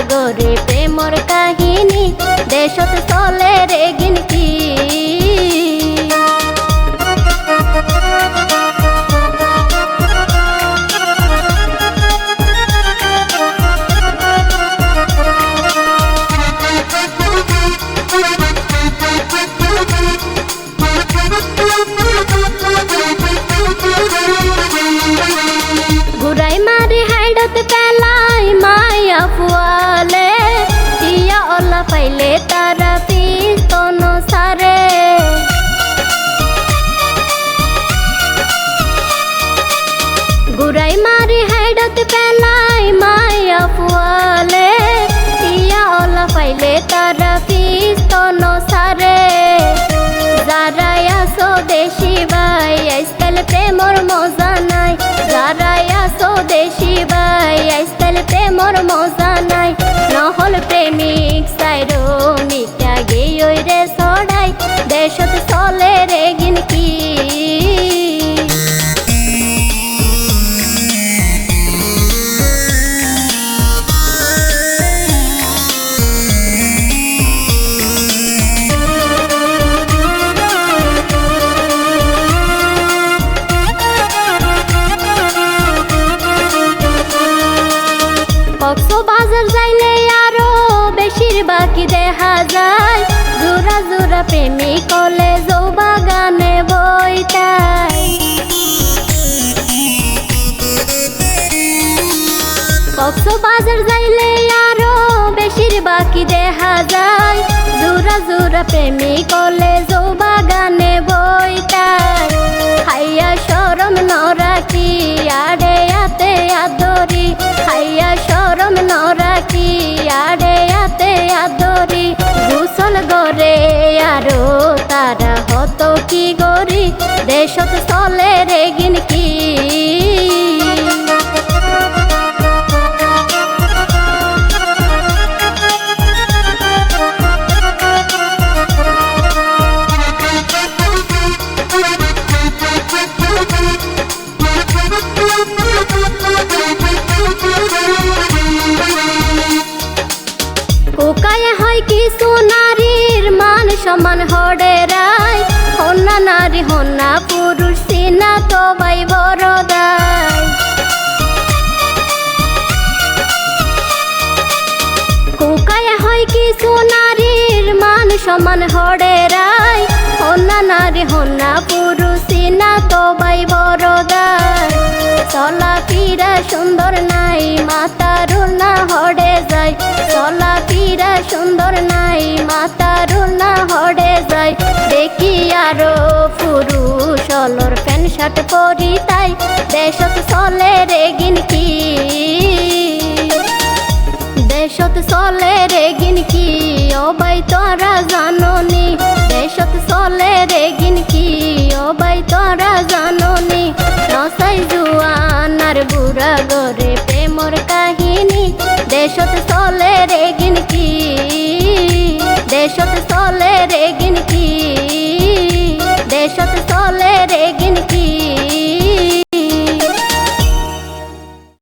জুয়ান আর বুড়া গরে প্রেমর কাহিনী দেশত চলে রে গিনকি পাইলে তারা পিস্তন সারে। ঘুরাই মারি হাইডত পেলাই মায়া ফুয়ালে, টিয়া অলা পাইলে তারা পিস্তন সারে। যারাই আসো দেশি ভাই আজকাল প্রেমর মজা নাই। যারাই আসো দেশি ভাই আজকাল প্রেমর মজা নহল প্রেমিক সাইরো মিটা গেই রে সড়াই দেশত চলে রে কক্সবাজার যাইলে জোড়া কলেজ কলে বাগানে বইটাই কক্সবাজার যাইলে আরও বেশির বাকি দেখা যায়। জোরা জোরা প্রেমী কলে বাগানে বইটাই তারা হতো কি গরি দেশত চলে রে গিনকি কোকায় হয় নারীর মান সমান হড়ে রায়। হন্না নারী হন্না পুরুষ তো বাই বড়দায় কোকায় হয় কিছু নারীর মান সমান হড়ে রায়। হন্না নারী হন্না পুরুষ তো বাই বড়দায় চলা পীরা সুন্দর নাই, মাতার না হড়ে যায়। চলা পীরা সুন্দর নাই মাতার শার্ট পরি তাই দেশত চলে রে গিনকি। দেশত চলে রে গিনকি, ও বাই তোরা জাননি। দেশত চলে রে গিনকি, ও বাই তোরা জাননি। নসাই জুয়ানার বুড়া গরে প্রেমর কাহিনী। দেশত চলে রে গিনকি, দেশত চলে রে গিনকি।